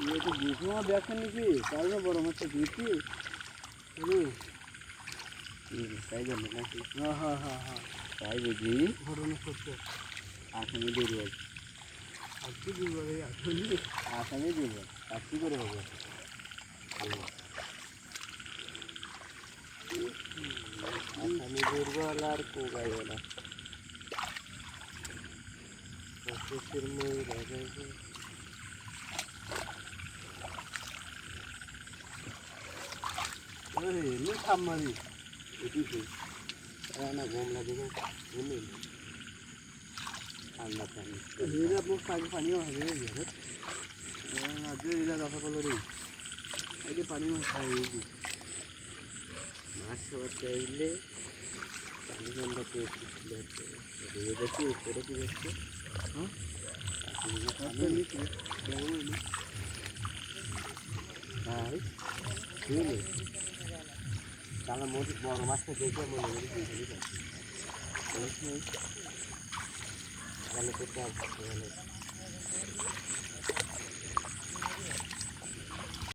গ্রীষ্ম দেখেন নাকি? তাহলে বড় মাছটা দিয়েছি? তাই জানি নাকি? হ্যাঁ হ্যাঁ হ্যাঁ হ্যাঁ। তাই বুঝি? ঘটনা সত্য। আসামে দুর্বল আজকে দুর্বল আসলে আসামে? দুর্বল আর কি করে হবে? আসামে দুর্বল আর কোগাইব না। রাজা রাজাইব আরে নে খামারি এদিকে। না ঘুম লাগে ঘুমি ঠান্ডা পানি এরা আপনার পানি পানিও হবে আজ এরা কথা বলো রে। আগে পানি মাছ খাই মাছ সবার চাইলে পানি ঠান্ডা দিয়ে দেখি উপরে কি দেখছে? হ্যাঁ? చాలా मोठी बॉड मस्त देखे म्हणून त्याला कुठं